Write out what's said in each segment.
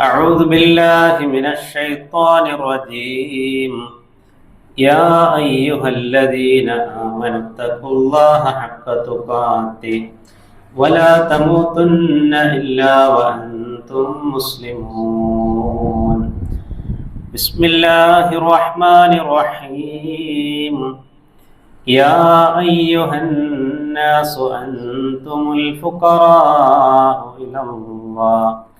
أعوذ بالله من الشيطان الرجيم. يا أيها الذين آمنوا اتقوا الله حق تقاته ولا تموتن إلا وأنتم مسلمون. بسم الله الرحمن الرحيم. يا أيها الناس أنتم الفقراء إلى الله.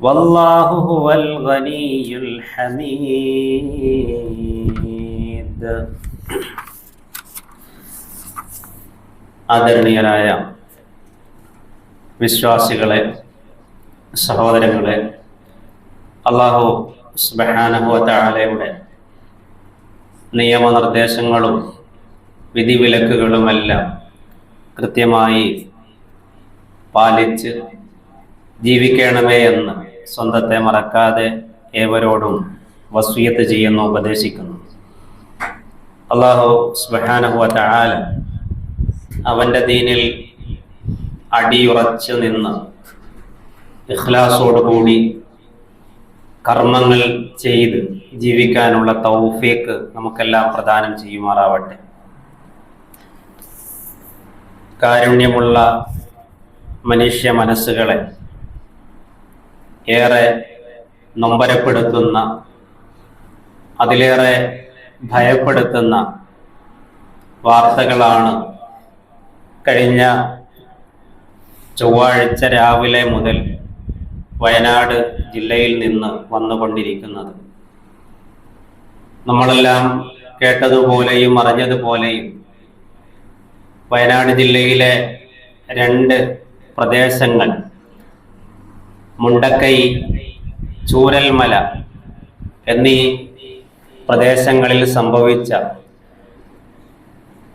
والله هو الغني الحميد ആദരണീയരായ വിശ്വാസികളെ സഹോദരങ്ങളെ അള്ളാഹു സുബഹാനഹുവലയുടെ നിയമനിർദ്ദേശങ്ങളും വിധിവിലക്കുകളുമെല്ലാം കൃത്യമായി പാലിച്ച് ജീവിക്കണമേ എന്ന് സ്വന്തത്തെ മറക്കാതെ ഏവരോടും വസ്വീയത്ത് ചെയ്യുന്നു ഉപദേശിക്കുന്നു. അള്ളാഹു സ്വഹാനഹുവാല അവന്റെ ദീനിൽ അടിയുറച്ചു നിന്ന് ഇഖ്ലാസോടുകൂടി കർമ്മങ്ങൾ ചെയ്ത് ജീവിക്കാനുള്ള തൗഫീക്ക് നമുക്കെല്ലാം പ്രദാനം ചെയ്യുമാറാവട്ടെ. കാരുണ്യമുള്ള മനുഷ്യ മനസ്സുകളെ ഏറെ നൊമ്പരപ്പെടുത്തുന്ന അതിലേറെ ഭയപ്പെടുത്തുന്ന വാർത്തകളാണ് കഴിഞ്ഞ ചൊവ്വാഴ്ച രാവിലെ മുതൽ വയനാട് ജില്ലയിൽ നിന്ന് വന്നുകൊണ്ടിരിക്കുന്നത്. നമ്മളെല്ലാം കേട്ടതുപോലെയും അറിഞ്ഞതുപോലെയും വയനാട് ജില്ലയിലെ രണ്ട് പ്രദേശങ്ങൾ മുണ്ടക്കൈ ചൂരൽമല എന്നീ പ്രദേശങ്ങളിൽ സംഭവിച്ച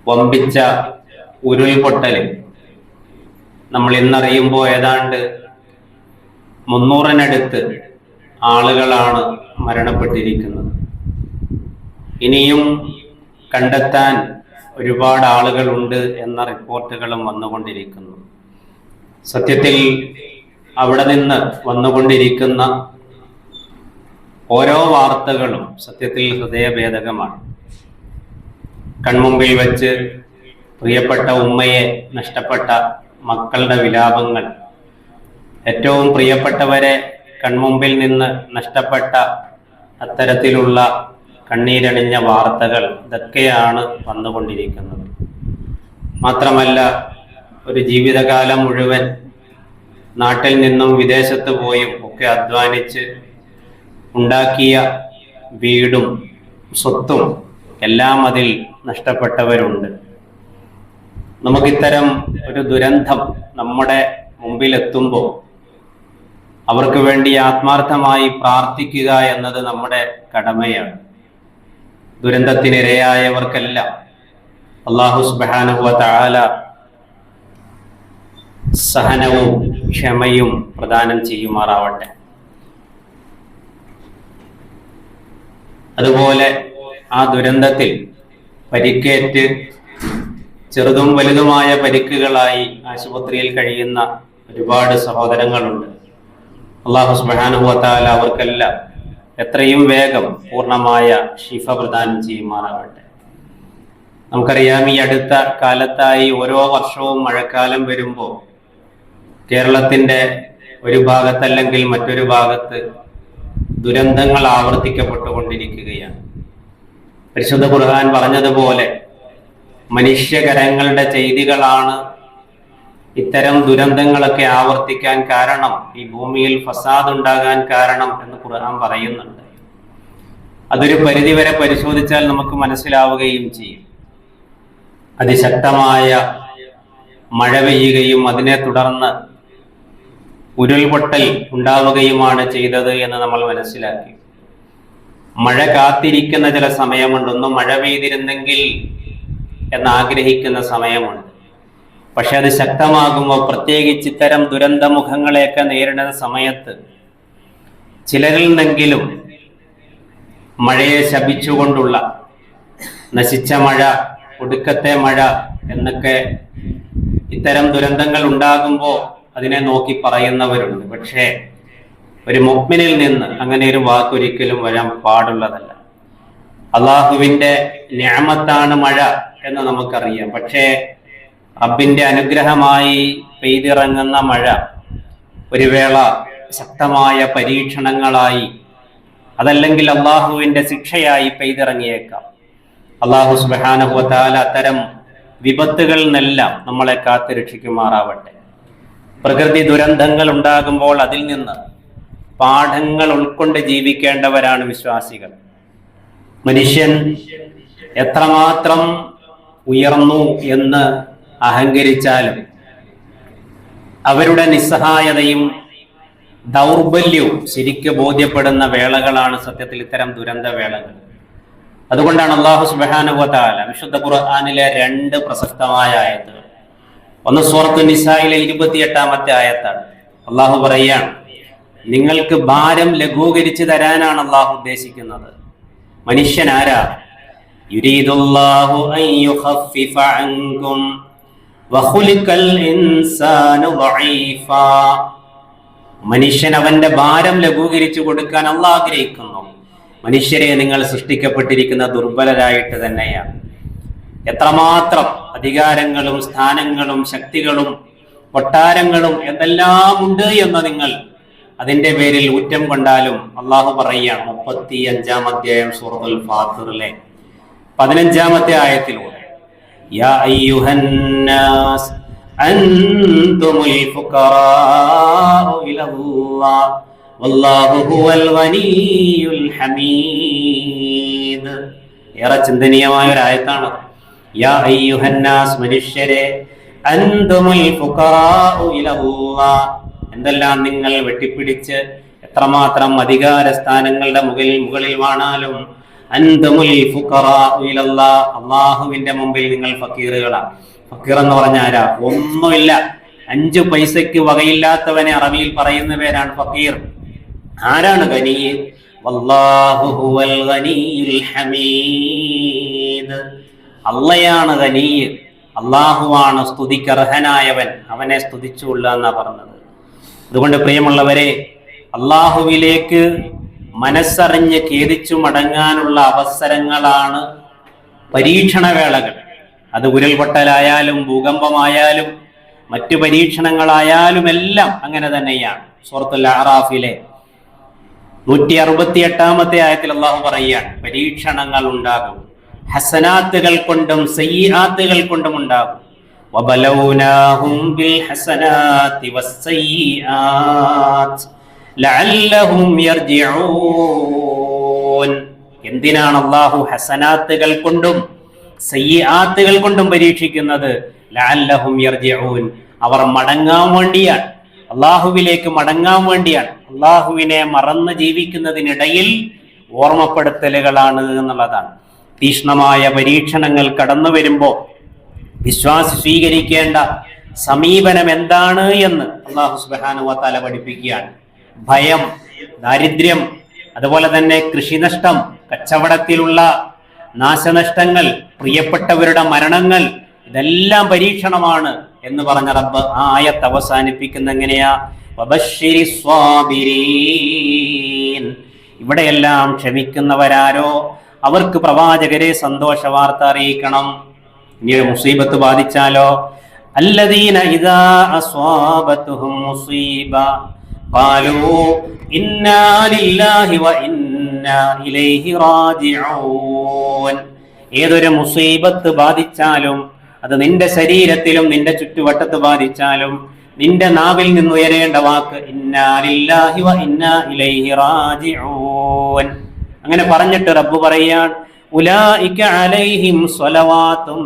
വമ്പിച്ച ഉരുൾപൊട്ടൽ നമ്മൾ ഇന്നറിയുമ്പോൾ ഏതാണ്ട് മുന്നൂറിനടുത്ത് ആളുകളാണ് മരണപ്പെട്ടിരിക്കുന്നത്. ഇനിയും കണ്ടെത്താൻ ഒരുപാട് ആളുകളുണ്ട് എന്ന റിപ്പോർട്ടുകളും വന്നുകൊണ്ടിരിക്കുന്നു. സത്യത്തിൽ അവിടെ നിന്ന് വന്നുകൊണ്ടിരിക്കുന്ന ഓരോ വാർത്തകളും സത്യത്തിൽ ഹൃദയഭേദകമാണ്. കൺമുമ്പിൽ വെച്ച് പ്രിയപ്പെട്ട ഉമ്മയെ നഷ്ടപ്പെട്ട മക്കളുടെ വിലാപങ്ങൾ ഏറ്റവും പ്രിയപ്പെട്ടവരെ കൺമുമ്പിൽ നിന്ന് നഷ്ടപ്പെട്ട അത്തരത്തിലുള്ള കണ്ണീരണിഞ്ഞ വാർത്തകൾ ഇതൊക്കെയാണ് വന്നുകൊണ്ടിരിക്കുന്നത്. മാത്രമല്ല ഒരു ജീവിതകാലം മുഴുവൻ നാട്ടിൽ നിന്നും വിദേശത്ത് പോയും ഒക്കെ അധ്വാനിച്ച് ഉണ്ടാക്കിയ വീടും സ്വത്തും എല്ലാം അതിൽ നഷ്ടപ്പെട്ടവരുണ്ട്. നമുക്കിത്തരം ഒരു ദുരന്തം നമ്മുടെ മുമ്പിലെത്തുമ്പോൾ അവർക്ക് വേണ്ടി ആത്മാർത്ഥമായി പ്രാർത്ഥിക്കുക എന്നത് നമ്മുടെ കടമയാണ്. ദുരന്തത്തിനിരയായവർക്കെല്ലാം അള്ളാഹു സുബാനുവ താല സഹനവും ക്ഷമയും പ്രദാനം ചെയ്യുമാറാവട്ടെ. അതുപോലെ ആ ദുരന്തത്തിൽ പരിക്കേറ്റ് ചെറുതും വലുതുമായ പരിക്കുകളായി ആശുപത്രിയിൽ കഴിയുന്ന ഒരുപാട് സഹോദരങ്ങളുണ്ട്. അള്ളാഹു സുബാനുഭവത്താൽ അവർക്കെല്ലാം എത്രയും വേഗം പൂർണമായ ഷിഫ പ്രദാനം ചെയ്യുമാറാവട്ടെ. നമുക്കറിയാം ഈ അടുത്ത കാലത്തായി ഓരോ വർഷവും മഴക്കാലം വരുമ്പോൾ കേരളത്തിന്റെ ഒരു ഭാഗത്തല്ലെങ്കിൽ മറ്റൊരു ഭാഗത്ത് ദുരന്തങ്ങൾ ആവർത്തിക്കപ്പെട്ടുകൊണ്ടിരിക്കുകയാണ്. പരിശുദ്ധ ഖുർആൻ പറഞ്ഞതുപോലെ മനുഷ്യകരങ്ങളുടെ ചെയ്തികളാണ് ഇത്തരം ദുരന്തങ്ങളൊക്കെ ആവർത്തിക്കാൻ കാരണം ഈ ഭൂമിയിൽ ഫസാദ് ഉണ്ടാകാൻ കാരണം എന്ന് ഖുർആൻ പറയുന്നുണ്ട്. അതൊരു പരിധിവരെ പരിശോധിച്ചാൽ നമുക്ക് മനസ്സിലാവുകയും ചെയ്യും. അതിശക്തമായ മഴ പെയ്യുകയും അതിനെ തുടർന്ന് ഉരുൾപൊട്ടൽ ഉണ്ടാവുകയുമാണ് ചെയ്തത് എന്ന് നമ്മൾ മനസ്സിലാക്കി. മഴ കാത്തിരിക്കുന്ന ചില സമയമുണ്ട് ഒന്ന് മഴ പെയ്തിരുന്നെങ്കിൽ എന്നാഗ്രഹിക്കുന്ന സമയമുണ്ട്. പക്ഷെ അത് ശക്തമാകുമ്പോൾ പ്രത്യേകിച്ച് ഇത്തരം ദുരന്തമുഖങ്ങളെയൊക്കെ നേരിടുന്ന സമയത്ത് ചിലരിൽ നിന്നെങ്കിലും മഴയെ ശപിച്ചുകൊണ്ടുള്ള നശിച്ച മഴ ഒടുക്കത്തെ മഴ എന്നൊക്കെ ഇത്തരം ദുരന്തങ്ങൾ ഉണ്ടാകുമ്പോൾ അതിനെ നോക്കി പറയുന്നവരുണ്ട്. പക്ഷേ ഒരു മുഗ്മിനിൽ നിന്ന് അങ്ങനെ ഒരു വാക്കൊരിക്കലും വരാൻ പാടുള്ളതല്ല. അള്ളാഹുവിന്റെ ഞാമത്താണ് മഴ എന്ന് നമുക്കറിയാം. പക്ഷേ റബ്ബിന്റെ അനുഗ്രഹമായി പെയ്തിറങ്ങുന്ന മഴ ഒരു വേള ശക്തമായ പരീക്ഷണങ്ങളായി അതല്ലെങ്കിൽ അള്ളാഹുവിന്റെ ശിക്ഷയായി പെയ്തിറങ്ങിയേക്കാം. അള്ളാഹു സുബാനഹുവത്താല അത്തരം വിപത്തുകളിൽ നിന്നെല്ലാം നമ്മളെ കാത്തു രക്ഷിക്കുമാറാവട്ടെ പ്രകൃതി ദുരന്തങ്ങൾ ഉണ്ടാകുമ്പോൾ അതിൽ നിന്ന് പാഠങ്ങൾ ഉൾക്കൊണ്ട് ജീവിക്കേണ്ടവരാണ് വിശ്വാസികൾ. മനുഷ്യൻ എത്രമാത്രം ഉയർന്നു എന്ന് അഹങ്കരിച്ചാലും അവരുടെ നിസ്സഹായതയും ദൗർബല്യവും ശരിക്ക് ബോധ്യപ്പെടുന്ന വേളകളാണ് സത്യത്തിൽ ഇത്തരം ദുരന്ത വേളകൾ അതുകൊണ്ടാണ് അള്ളാഹു സുബാനുഭവത്താല വിശുദ്ധ ഖുർആാനിലെ രണ്ട് പ്രസക്തമായ ആയത്തുകൾ ഒന്ന് സൂറത്ത് നിസായിലെ ഇരുപത്തിയെട്ടാമത്തെ ആയത്താണ് അള്ളാഹു പറയുകയാണ് നിങ്ങൾക്ക് ഭാരം ലഘൂകരിച്ചു തരാനാണ് അള്ളാഹു ഉദ്ദേശിക്കുന്നത്. മനുഷ്യൻ ആരാ? മനുഷ്യൻ അവന്റെ ഭാരം ലഘൂകരിച്ചു കൊടുക്കാൻ അള്ളാഹ് ആഗ്രഹിക്കുന്നു. മനുഷ്യരെ നിങ്ങൾ സൃഷ്ടിക്കപ്പെട്ടിരിക്കുന്ന ദുർബലരായിട്ട് തന്നെയാണ്. എത്രമാത്രം അധികാരങ്ങളും സ്ഥാനങ്ങളും ശക്തികളും കൊട്ടാരങ്ങളും എന്തെല്ലാം ഉണ്ട് എന്ന് നിങ്ങൾ അതിന്റെ പേരിൽ ഊറ്റം കൊണ്ടാലും അള്ളാഹു പറയുകയാണ്. മുപ്പത്തി അഞ്ചാം അധ്യായം സൂറത്തുൽ ഫാത്തിറിലെ പതിനഞ്ചാമത്തെ ആയത്തിലൂടെ. യാ അയ്യുഹന്നാസ് അൻതുമുൽ ഫുഖറാഉ ഇലല്ലാഹ് വല്ലാഹു ഹുവൽ ഗനിയുൽ ഹമീദ്. ഏറെ ചിന്തനീയമായ ഒരു ആയത്താണ് യാ അയ്യുഹന്നാസ് മനുഷ്യരെ അൻതുമുൽ ഫുഖറാഉ ഇലല്ലാഹ് എന്തെല്ലാം നിങ്ങൾ വെട്ടിപ്പിടിച്ച് എത്രമാത്രം അധികാര സ്ഥാനങ്ങളുടെ മുകളിൽ മുകളിൽ വാണാലും അന്തമുൽ ഫുഖറാഉ ഇലല്ലാഹ് അള്ളാഹുവിന്റെ മുമ്പിൽ നിങ്ങൾ ഫക്കീറുകളാണ് ഫക്കീർ എന്ന് പറഞ്ഞാൽ ആരാ? ഒന്നുമില്ല. അഞ്ചു പൈസയ്ക്ക് വകയില്ലാത്തവനെ അറബിയിൽ പറയുന്ന പേരാണ് ഫക്കീർ. ആരാണ് ഗനി വല്ലാഹു ഹുവൽ ഗനിയുൽ ഹമീദ്. അള്ളയാണ് ഖനീയ് അള്ളാഹുവാണ് സ്തുതിക്കർഹനായവൻ. അവനെ സ്തുതിച്ചുകൊള്ളുക എന്നാ പറഞ്ഞത്. അതുകൊണ്ട് പ്രിയമുള്ളവരെ അള്ളാഹുവിലേക്ക് മനസ്സറിഞ്ഞ് ഖേദിച്ചു മടങ്ങാനുള്ള അവസരങ്ങളാണ് പരീക്ഷണവേളകൾ. അത് ഉരുൾപൊട്ടലായാലും ഭൂകമ്പമായാലും മറ്റു പരീക്ഷണങ്ങളായാലും എല്ലാം അങ്ങനെ തന്നെയാണ്. സൂറത്തുൽ ആറാഫിലെ നൂറ്റി അറുപത്തി എട്ടാമത്തെ ആയത്തിൽ അള്ളാഹു പറയുകയാണ് പരീക്ഷണങ്ങൾ ഉണ്ടാകും. ഹസനാത്തുകൾ കൊണ്ടും സയ്യാത്തുകൾ കൊണ്ടും ഉണ്ടാകും എന്തിനാണ് അള്ളാഹു ഹസനാത്തുകൾ കൊണ്ടും സയ്യാത്തുകൾ കൊണ്ടും പരീക്ഷിക്കുന്നത് അവർ മടങ്ങാൻ വേണ്ടിയാണ്. അള്ളാഹുവിലേക്ക് മടങ്ങാൻ വേണ്ടിയാണ്. അള്ളാഹുവിനെ മറന്ന് ജീവിക്കുന്നതിനിടയിൽ ഓർമ്മപ്പെടുത്തലുകളാണ് എന്നുള്ളതാണ്. തീഷ്ണമായ പരീക്ഷണങ്ങൾ കടന്നു വരുമ്പോൾ വിശ്വാസി സ്വീകരിക്കേണ്ട സമീപനം എന്താണ് എന്ന് അള്ളാഹു സുബാനുവത്താല പഠിപ്പിക്കുകയാണ്. ഭയം ദാരിദ്ര്യം അതുപോലെ തന്നെ കൃഷിനഷ്ടം കച്ചവടത്തിലുള്ള നാശനഷ്ടങ്ങൾ പ്രിയപ്പെട്ടവരുടെ മരണങ്ങൾ ഇതെല്ലാം പരീക്ഷണമാണ് എന്ന് പറഞ്ഞ റബ്ബ് ആ ആയത്ത് അവസാനിപ്പിക്കുന്ന എങ്ങനെയാ? ഇവിടെയെല്ലാം ക്ഷമിക്കുന്നവരാരോ? അവർക്ക് പ്രവാചകരെ സന്തോഷ വാർത്ത അറിയിക്കണം ഇനി ഒരു മുസീബത്ത് ബാധിച്ചാലോ الذين إذا أصابتهم مصيبة قالوا إنا لله وإنا إليه راجعون ഏതൊരു മുസീബത്ത് ബാധിച്ചാലും അത് നിന്റെ ശരീരത്തിലും നിന്റെ ചുറ്റുവട്ടത്ത് ബാധിച്ചാലും നിന്റെ നാവിൽ നിന്ന് ഉയരേണ്ട വാക്ക് ഇന്നാ ലില്ലാഹി വ ഇന്നാ ഇലൈഹി റാജിഊൻ അങ്ങനെ പറഞ്ഞിട്ട് റബ്ബ് പറയാൻ അലൈഹിം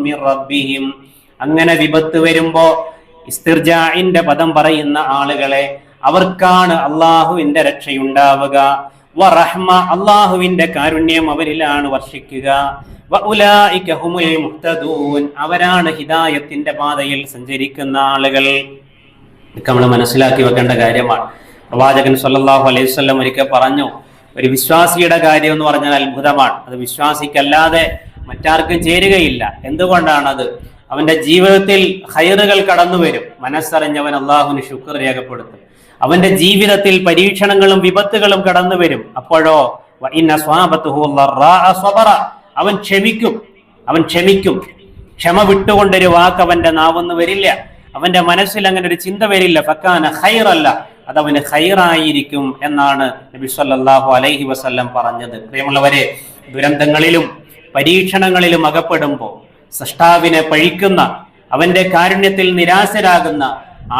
മിർ റബ്ബിഹിം. അങ്ങനെ വിപത്ത് വരുമ്പോ ഇസ്തിർജാഇന്റെ പദം പറയുന്ന ആളുകളെ അവർക്കാണ് അള്ളാഹുവിന്റെ രക്ഷയുണ്ടാവുക. വറഹ്മ അള്ളാഹുവിന്റെ കാരുണ്യം അവരിലാണ് വർഷിക്കുക. അവരാണ് ഹിദായത്തിന്റെ പാതയിൽ സഞ്ചരിക്കുന്ന ആളുകൾ. നമ്മൾ മനസ്സിലാക്കി വെക്കേണ്ട കാര്യമാണ്. പ്രവാചകൻ സല്ലാഹു അലൈഹി വസല്ലം ഒരിക്കൽ പറഞ്ഞു ഒരു വിശ്വാസിയുടെ കാര്യം എന്ന് പറഞ്ഞാൽ അത്ഭുതമാണ്. അത് വിശ്വാസിക്കല്ലാതെ മറ്റാർക്കും ചേരുകയില്ല. എന്തുകൊണ്ടാണത്? അവന്റെ ജീവിതത്തിൽ ഹൈറുകൾ കടന്നു വരും. മനസ്സറിഞ്ഞവൻ അള്ളാഹുന് ശുക്ർ രേഖപ്പെടുത്തും. അവന്റെ ജീവിതത്തിൽ പരീക്ഷണങ്ങളും വിപത്തുകളും കടന്നു വരും. അപ്പോഴോ. അവൻ ക്ഷമിക്കും. അവൻ ക്ഷമിക്കും. ക്ഷമ വിട്ടുകൊണ്ടൊരു വാക്ക് അവന്റെ നാവൊന്നും വരില്ല. അവന്റെ മനസ്സിൽ അങ്ങനെ ഒരു ചിന്ത വരില്ല. ഫക്കാന ഹൈറല്ല അതവന് ഹൈറായിരിക്കും എന്നാണ് നബി സല്ലാഹു അലൈഹി വസല്ലം പറഞ്ഞത്. പ്രിയമുള്ളവരെ ദുരന്തങ്ങളിലും പരീക്ഷണങ്ങളിലും അകപ്പെടുമ്പോൾ സൃഷ്ടാവിനെ പഴിക്കുന്ന അവന്റെ കാരുണ്യത്തിൽ നിരാശരാകുന്ന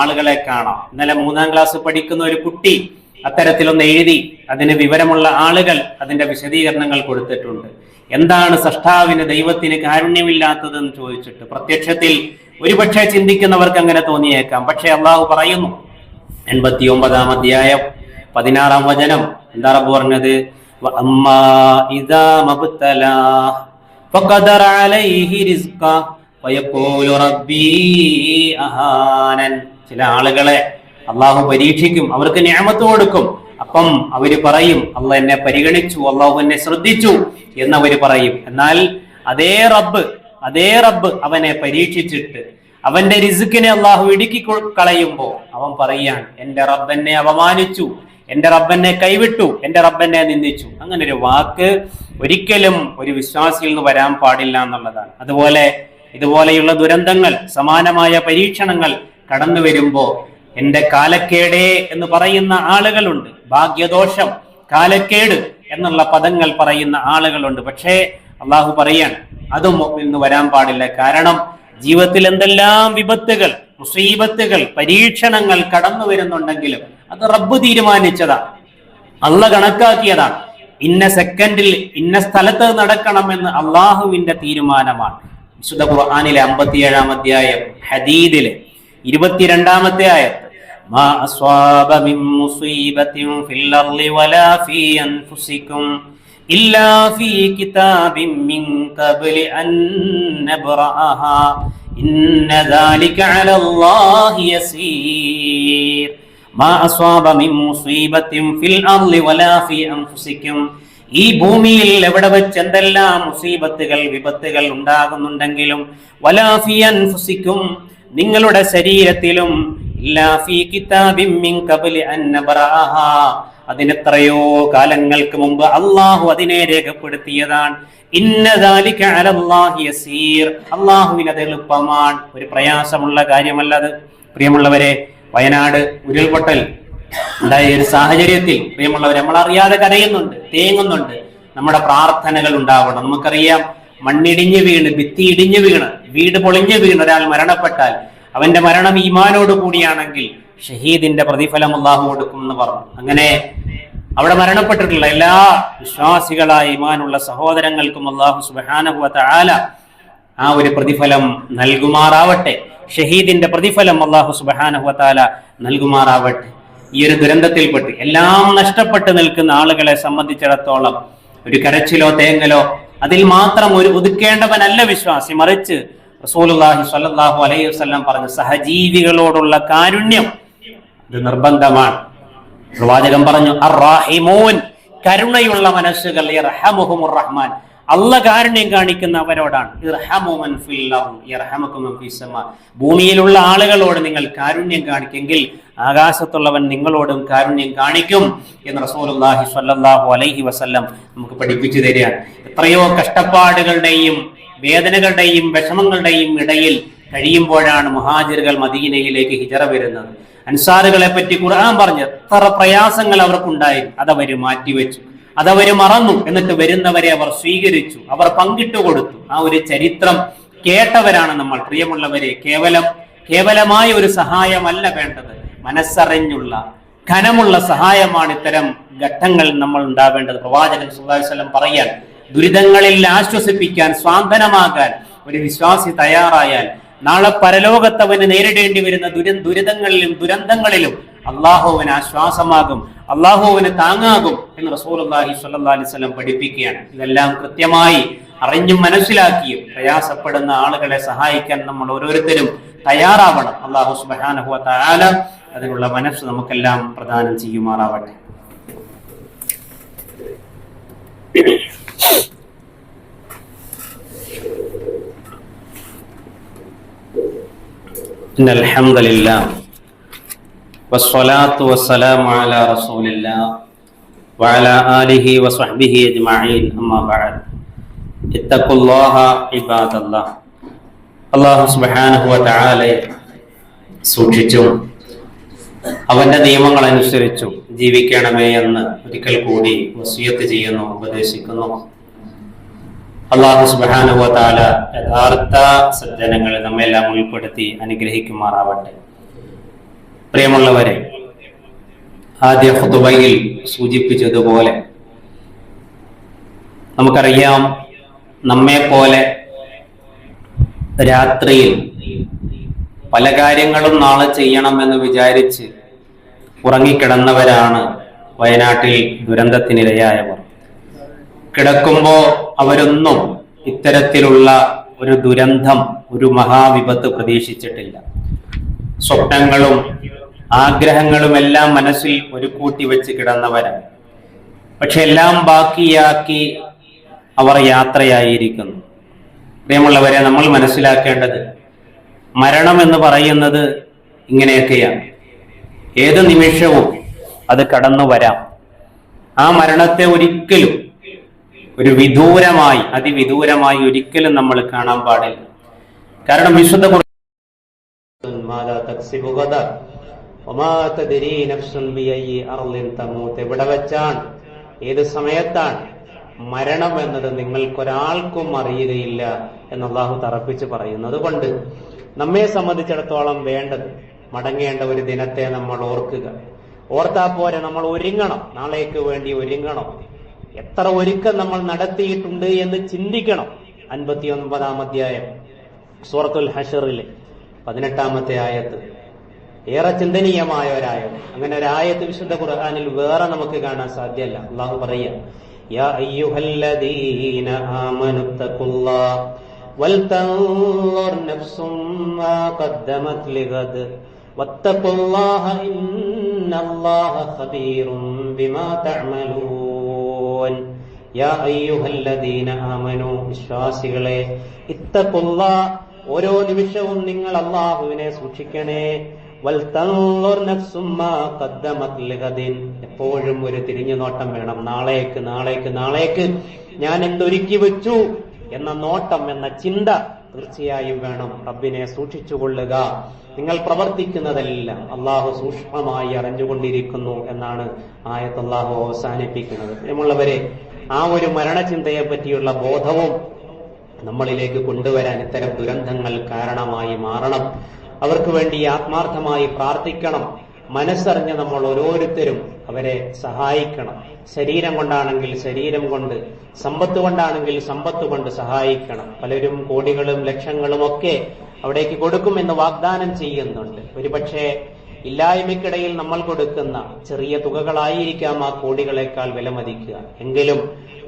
ആളുകളെ കാണാം. ഇന്നലെ മൂന്നാം ക്ലാസ് പഠിക്കുന്ന ഒരു കുട്ടി അത്തരത്തിലൊന്ന് എഴുതി അതിന് വിവരമുള്ള ആളുകൾ അതിന്റെ വിശദീകരണങ്ങൾ കൊടുത്തിട്ടുണ്ട്. എന്താണ് സൃഷ്ടാവിന് ദൈവത്തിന് കാരുണ്യമില്ലാത്തതെന്ന് ചോദിച്ചിട്ട് പ്രത്യക്ഷത്തിൽ ഒരുപക്ഷെ ചിന്തിക്കുന്നവർക്ക് അങ്ങനെ തോന്നിയേക്കാം. പക്ഷെ അള്ളാഹു പറയുന്നു എൺപത്തി ഒമ്പതാം അധ്യായം പതിനാറാം വചനം. എന്താ റബ്ബ് പറഞ്ഞത്? ചില ആളുകളെ അള്ളാഹു പരീക്ഷിക്കും അവർക്ക് ഞാമത്ത് കൊടുക്കും. അപ്പം അവർ പറയും അള്ള എന്നെ പരിഗണിച്ചു അള്ളാഹു എന്നെ ശ്രദ്ധിച്ചു എന്നവര് പറയും. എന്നാൽ അതേ റബ്ബ് അതേ റബ്ബ് അവനെ പരീക്ഷിച്ചിട്ട് അവന്റെ റിസുക്കിനെ അള്ളാഹു ഇടുക്കി കളയുമ്പോ അവൻ പറയാൻ എന്റെ റബ്ബെന്നെ അപമാനിച്ചു എന്റെ റബ്ബെന്നെ കൈവിട്ടു എന്റെ റബ്ബെന്നെ നിന്ദിച്ചു. അങ്ങനെ ഒരു വാക്ക് ഒരിക്കലും ഒരു വിശ്വാസിയിൽ നിന്ന് വരാൻ പാടില്ല എന്നുള്ളതാണ്. അതുപോലെ ഇതുപോലെയുള്ള ദുരന്തങ്ങൾ സമാനമായ പരീക്ഷണങ്ങൾ കടന്നു വരുമ്പോ എന്റെ കാലക്കേടേ എന്ന് പറയുന്ന ആളുകളുണ്ട്. ഭാഗ്യദോഷം കാലക്കേട് എന്നുള്ള പദങ്ങൾ പറയുന്ന ആളുകളുണ്ട്. പക്ഷേ അള്ളാഹു പറയാണ് അതും ഇന്ന് വരാൻ പാടില്ല. കാരണം ജീവിതത്തിൽ എന്തെല്ലാം വിപത്തുകൾ മുസീബത്തുകൾ പരീക്ഷണങ്ങൾ കടന്നു വരുന്നുണ്ടെങ്കിലും അത് റബ്ബ് തീരുമാനിച്ചതാണ് അള്ള കണക്കാക്കിയതാണ്. ഇന്ന സെക്കൻഡിൽ ഇന്ന സ്ഥലത്ത് നടക്കണമെന്ന് അള്ളാഹുവിന്റെ തീരുമാനമാണ്. വിശുദ്ധ ഖുർആാനിലെ അമ്പത്തിയേഴാം അധ്യായം ഹദീദിലെ ഇരുപത്തിരണ്ടാമത്തെ ആയത്ത്. ഈ ഭൂമിയിൽ എവിടെ വെച്ച് എന്തെല്ലാം മുസീബത്തുകൾ വിപത്തുകൾ ഉണ്ടാകുന്നുണ്ടെങ്കിലും വലാ ഫീ അൻഫുസികും നിങ്ങളുടെ ശരീരത്തിലും അതിനെത്രയോ കാലങ്ങൾക്ക് മുമ്പ് അള്ളാഹു അതിനെ രേഖപ്പെടുത്തിയതാണ്. അള്ളാഹുവിന് അത് എളുപ്പമാണ്. ഒരു പ്രയാസമുള്ള കാര്യമല്ല അത് പ്രിയമുള്ളവരെ വയനാട് ഉരുൾപൊട്ടൽ. ഉണ്ടായ ഒരു സാഹചര്യത്തിൽ പ്രിയമുള്ളവർ നമ്മൾ അറിയാതെ കരയുന്നുണ്ട് തേങ്ങുന്നുണ്ട്. നമ്മുടെ പ്രാർത്ഥനകൾ ഉണ്ടാവണം. നമുക്കറിയാം മണ്ണിടിഞ്ഞു വീണ് ഭിത്തി ഇടിഞ്ഞു വീണ്. വീട് പൊളിഞ്ഞു വീണ് ഒരാൾ മരണപ്പെട്ടാൽ അവന്റെ മരണം ഈമാനോട് കൂടിയാണെങ്കിൽ ഷഹീദിന്റെ പ്രതിഫലം അള്ളാഹു കൊടുക്കും എന്ന് പറഞ്ഞു. അങ്ങനെ അവിടെ മരണപ്പെട്ടിട്ടുള്ള എല്ലാ വിശ്വാസികളായ ഈമാനുള്ള സഹോദരങ്ങൾക്കും അള്ളാഹു സുബാനഹുവ ആല ആ ഒരു പ്രതിഫലം നൽകുമാറാവട്ടെ. ഷഹീദിന്റെ പ്രതിഫലം അള്ളാഹു സുബാനുഭവത്താല താല നൽകുമാറാവട്ടെ. ഈ ഒരു ദുരന്തത്തിൽപ്പെട്ട് എല്ലാം നഷ്ടപ്പെട്ട് നിൽക്കുന്ന ആളുകളെ സംബന്ധിച്ചിടത്തോളം ഒരു കരച്ചിലോ തേങ്ങലോ അതിൽ മാത്രം ഒരു ഒതുക്കേണ്ടവനല്ല വിശ്വാസി. മറിച്ച് റസൂലുള്ളാഹി സ്വല്ലല്ലാഹു അലൈഹി വസല്ലം പറഞ്ഞ സഹജീവികളോടുള്ള കാരുണ്യം ഇത് നിർബന്ധമാണ്. പ്രവാചകൻ പറഞ്ഞു അറാഹിമോൻ കരുണയുള്ള മനസ്സുകൾ റഹ്മാൻ അല്ല കാരുണ്യം മൻ ഫിസ് ഭൂമിയിലുള്ള ആളുകളോട് നിങ്ങൾ കാരുണ്യം കാണിക്കെങ്കിൽ ആകാശത്തുള്ളവൻ നിങ്ങളോടും കാരുണ്യം കാണിക്കും എന്ന് റസൂലുള്ളാഹി സ്വല്ലല്ലാഹു അലൈഹി വസല്ലം നമുക്ക് പഠിപ്പിച്ചു തരികയാണ്. എത്രയോ കഷ്ടപ്പാടുകളുടെയും വേദനകളുടെയും വിഷമങ്ങളുടെയും ഇടയിൽ കഴിയുമ്പോഴാണ് മുഹാജിറുകൾ മദീനയിലേക്ക് ഹിജറ വരുന്നത്. അൻസാറുകളെ പറ്റി ഖുർആൻ പറഞ്ഞു എത്ര പ്രയാസങ്ങൾ അവർക്കുണ്ടായി. അതവര് മാറ്റിവെച്ചു. അതവര് മറന്നു. എന്നിട്ട് വരുന്നവരെ അവർ സ്വീകരിച്ചു. അവർ പങ്കിട്ടു കൊടുത്തു ആ ഒരു ചരിത്രം കേട്ടവരാണ് നമ്മൾ. പ്രിയമുള്ളവരെ കേവലം കേവലമായ ഒരു സഹായമല്ല വേണ്ടത്. മനസ്സറിഞ്ഞുള്ള ഘനമുള്ള സഹായമാണ് ഇത്തരം ഘട്ടങ്ങൾ നമ്മൾ ഉണ്ടാവേണ്ടത്. പ്രവാചകൻ സുഖാസ്വലം പറയാൻ ദുരിതങ്ങളിൽ ആശ്വസിപ്പിക്കാൻ സ്വാന്തനമാകാൻ ഒരു വിശ്വാസി തയ്യാറായാൽ നാളെ പരലോകത്തവന് നേരിടേണ്ടി വരുന്ന ദുര ദുരിതങ്ങളിലും ദുരന്തങ്ങളിലും അള്ളാഹുവിന് ആശ്വാസമാകും അള്ളാഹുവിന് താങ്ങാകും എന്ന് റസൂൽ അള്ളാഹി വസല്ലം പഠിപ്പിക്കുകയാണ്. ഇതെല്ലാം കൃത്യമായി അറിഞ്ഞും മനസ്സിലാക്കിയും പ്രയാസപ്പെടുന്ന ആളുകളെ സഹായിക്കാൻ നമ്മൾ ഓരോരുത്തരും തയ്യാറാവണം. അള്ളാഹു സുബ്ഹാനഹു വ അതിനുള്ള മനസ്സ് നമുക്കെല്ലാം പ്രദാനം ചെയ്യുമാറാവട്ടെ. إن الحمد لله والصلاة والسلام على رسول الله وعلى آله وصحبه أجمعين أما بعد اتقوا الله عباد الله അള്ളാഹു സുബ്ഹാനഹു വ തആലയെ സൂക്ഷിച്ചും അവന്റെ നിയമങ്ങൾ അനുസരിച്ചും ജീവിക്കണമേ എന്ന് ഒരിക്കൽ കൂടി വസിയത്ത് ചെയ്യുന്നു ഉപദേശിക്കുന്നു അള്ളാഹു തആല യഥാർത്ഥ സജ്ജനങ്ങളെ നമ്മെല്ലാം ഉൾപ്പെടുത്തി അനുഗ്രഹിക്കുമാറാവട്ടെ. പ്രിയമുള്ളവരെ ആദ്യ ഹുതുബയിൽ സൂചിപ്പിച്ചതുപോലെ നമുക്കറിയാം നമ്മെ പോലെ രാത്രിയിൽ പല കാര്യങ്ങളും നാളെ ചെയ്യണമെന്ന് വിചാരിച്ച് ഉറങ്ങിക്കിടന്നവരാണ് വയനാട്ടിൽ ദുരന്തത്തിനിരയായവർ. കിടക്കുമ്പോ അവരൊന്നും ഇത്തരത്തിലുള്ള ഒരു ദുരന്തം ഒരു മഹാവിപത്ത് പ്രതീക്ഷിച്ചിട്ടില്ല. സ്വപ്നങ്ങളും ആഗ്രഹങ്ങളും എല്ലാം മനസ്സിൽ ഒരു കൂട്ടി വെച്ച് കിടന്നവരാണ് പക്ഷെ എല്ലാം ബാക്കിയാക്കി അവർ യാത്രയായിരിക്കുന്നു. പ്രിയമുള്ളവരെ നമ്മൾ മനസ്സിലാക്കേണ്ടത് മരണം എന്ന് പറയുന്നത് ഇങ്ങനെയൊക്കെയാണ്. ഏത് നിമിഷവും അത് കടന്നു വരാം ആ മരണത്തെ ഒരിക്കലും ഒരു വിദൂരമായി അതിവിദൂരമായി ഒരിക്കലും നമ്മൾ കാണാൻ പാടില്ല. കാരണം വിശുദ്ധ എവിടെ വെച്ചാണ് ഏത് സമയത്താണ് മരണം എന്നത് നിങ്ങൾക്കൊരാൾക്കും അറിയുകയില്ല എന്ന് അള്ളാഹു തറപ്പിച്ച് പറയുന്നത് കൊണ്ട് നമ്മെ സംബന്ധിച്ചിടത്തോളം വേണ്ടത് മടങ്ങേണ്ട ഒരു ദിനത്തെ നമ്മൾ ഓർക്കുക. ഓർത്താ പോരെ നമ്മൾ ഒരുങ്ങണം. നാളേക്ക് വേണ്ടി ഒരുങ്ങണം. എത്ര ഒരുക്കം നമ്മൾ നടത്തിയിട്ടുണ്ട് എന്ന് ചിന്തിക്കണം. അൻപത്തി ഒൻപതാം അധ്യായം സൂറത്തുൽ ഹഷറിലെ പതിനെട്ടാമത്തെ ആയത്ത്. ഏറെ ചിന്തനീയമായ ഒരായത് അങ്ങനെ ഒരായത്ത് വിശുദ്ധ ഖുർഹാനിൽ വേറെ നമുക്ക് കാണാൻ സാധ്യമല്ല അള്ളാഹു പറയുക ഖബീറും ബിമാ തഅമലൂൻ. യാ അയ്യുഹല്ലദീന ആമനു വിശ്വാസികളെ ഇത്തക്കുള്ള ഓരോ നിമിഷവും നിങ്ങൾ അള്ളാഹുവിനെ സൂക്ഷിക്കണേ. എപ്പോഴും ഒരു തിരിഞ്ഞു നോട്ടം വേണം. നാളേക്ക് നാളേക്ക് നാളേക്ക് ഞാൻ എന്തൊരുക്കി വെച്ചു എന്ന നോട്ടം എന്ന ചിന്ത തീർച്ചയായും വേണം. റബ്ബിനെ സൂക്ഷിച്ചുകൊള്ളുക നിങ്ങൾ പ്രവർത്തിക്കുന്നതെല്ലാം അള്ളാഹു സൂക്ഷ്മമായി അറിഞ്ഞുകൊണ്ടിരിക്കുന്നു എന്നാണ് ആയത്ത് അള്ളാഹു അവസാനിപ്പിക്കുന്നത്. പ്രിയമുള്ളവരെ ആ ഒരു മരണചിന്തയെ പറ്റിയുള്ള ബോധവും നമ്മളിലേക്ക് കൊണ്ടുവരാൻ ഇത്തരം ദുരന്തങ്ങൾ കാരണമായി മാറണം. അവർക്ക് വേണ്ടി ആത്മാർത്ഥമായി പ്രാർത്ഥിക്കണം. മനസ്സറിഞ്ഞ് നമ്മൾ ഓരോരുത്തരും അവരെ സഹായിക്കണം. ശരീരം കൊണ്ടാണെങ്കിൽ ശരീരം കൊണ്ട് സമ്പത്ത് കൊണ്ടാണെങ്കിൽ സമ്പത്ത് കൊണ്ട് സഹായിക്കണം. പലരും കോടികളും ലക്ഷങ്ങളും ഒക്കെ അവിടേക്ക് കൊടുക്കുമെന്ന് വാഗ്ദാനം ചെയ്യുന്നുണ്ട്. ഒരുപക്ഷെ ഇല്ലായ്മയ്ക്കിടയിൽ നമ്മൾ കൊടുക്കുന്ന ചെറിയ തുകകളായിരിക്കാം ആ കോടികളെക്കാൾ വിലമതിക്കുക. എങ്കിലും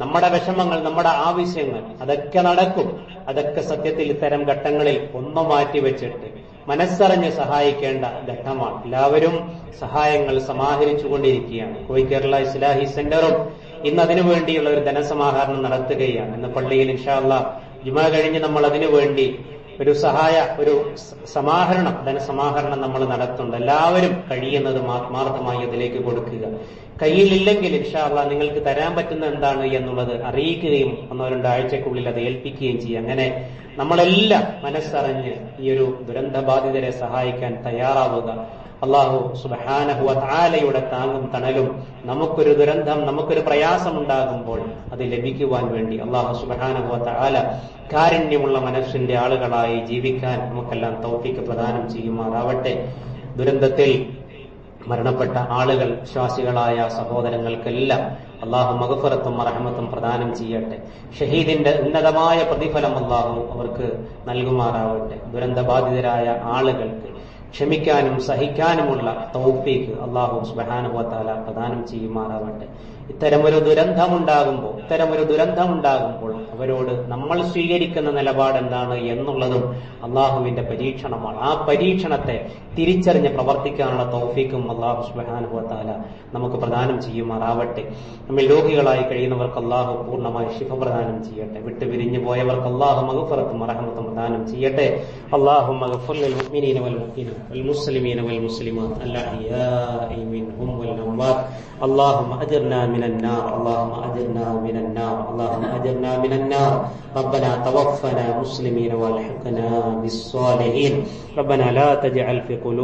നമ്മുടെ വിഷമങ്ങൾ നമ്മുടെ ആവശ്യങ്ങൾ അതൊക്കെ നടക്കും. അതൊക്കെ സത്യത്തിൽ ഇത്തരം ഘട്ടങ്ങളിൽ ഒന്ന് മാറ്റിവെച്ചിട്ട് മനസ്സറിഞ്ഞ് സഹായിക്കേണ്ട ഘട്ടമാണ്. എല്ലാവരും സഹായങ്ങൾ സമാഹരിച്ചുകൊണ്ടിരിക്കുകയാണ്. കോഴി കേരള ഇസ്ലാഹി സെന്ററും ഇന്ന് അതിനു വേണ്ടിയുള്ള ഒരു ധനസമാഹരണം നടത്തുകയാണ്. ഇന്ന് പള്ളിയിൽ ഇൻഷാല്ല ജുമ കഴിഞ്ഞ് നമ്മൾ അതിനു വേണ്ടി ഒരു സഹായ ഒരു സമാഹരണം ധനസമാഹരണം നമ്മൾ നടത്തുന്നുണ്ട്. എല്ലാവരും കഴിയുന്നത് ആത്മാർത്ഥമായി അതിലേക്ക് കൊടുക്കുക. കയ്യിലില്ലെങ്കിൽ ഇൻഷാല്ല നിങ്ങൾക്ക് തരാൻ പറ്റുന്ന എന്താണ് എന്നുള്ളത് അറിയിക്കുകയും ഒന്നോ രണ്ടാഴ്ചക്കുള്ളിൽ അത് ഏൽപ്പിക്കുകയും ചെയ്യും അങ്ങനെ നമ്മളെല്ലാം മനസ്സറിഞ്ഞ് ഈ ഒരു ദുരന്തബാധിതരെ സഹായിക്കാൻ തയ്യാറാവുക. അള്ളാഹു സുബാനഹു താലയുടെ താങ്ങും തണലും നമുക്കൊരു ദുരന്തം നമുക്കൊരു പ്രയാസം ഉണ്ടാകുമ്പോൾ അത് ലഭിക്കുവാൻ വേണ്ടി അള്ളാഹു സുബാനഹു താല കാരുണ്യമുള്ള മനസ്സിന്റെ ആളുകളായി ജീവിക്കാൻ നമുക്കെല്ലാം തൗഫിക്ക് പ്രദാനം ചെയ്യുമാറാവട്ടെ. ദുരന്തത്തിൽ മരണപ്പെട്ട ആളുകൾ വിശ്വാസികളായ സഹോദരങ്ങൾക്കെല്ലാം അള്ളാഹു മകഫറത്തും അറഹമത്തും പ്രദാനം ചെയ്യട്ടെ. ഷഹീദിന്റെ ഉന്നതമായ പ്രതിഫലം അള്ളാഹു അവർക്ക് നൽകുമാറാവട്ടെ. ദുരന്തബാധിതരായ ആളുകൾക്ക് ക്ഷമിക്കാനും സഹിക്കാനുമുള്ള തൗഫീക്ക് അള്ളാഹു സുബാനുഭവത്താല പ്രദാനം ചെയ്യുമാറാവട്ടെ ഇത്തരമൊരു ദുരന്തമുണ്ടാകുമ്പോൾ ഇത്തരമൊരു ദുരന്തമുണ്ടാകുമ്പോൾ അവരോട് നമ്മൾ സ്വീകരിക്കുന്ന നിലപാട് എന്താണ് എന്നുള്ളതും അള്ളാഹുവിന്റെ പരീക്ഷണമാണ്. ആ പരീക്ഷണത്തെ തിരിച്ചറിഞ്ഞ് പ്രവർത്തിക്കാനുള്ള തൗഫീക്കും അള്ളാഹു സുബാനുഭവത്താല നമുക്ക് പ്രദാനം ചെയ്യുമാറാവട്ടെ. നമ്മൾ രോഗികളായി കഴിയുന്നവർക്ക് അള്ളാഹു പൂർണമായി ശിഫ പ്രദാനം ചെയ്യട്ടെ. വിട്ടു പിരിഞ്ഞു പോയവർക്ക് അള്ളാഹു മഹഫറത്തും അറഹമത്തും പ്രദാനം ചെയ്യട്ടെ. അള്ളാഹു മഹഫുൽ മുഅ്മിനീന വൽ والمسلمين والمسلمات الأحياء منهم والأموات. اللهم أجرنا من النار اللهم أجرنا من النار اللهم أجرنا من النار. ربنا توفنا مسلمين والحقنا بالصالحين. ربنا لا تجعل في قلوبنا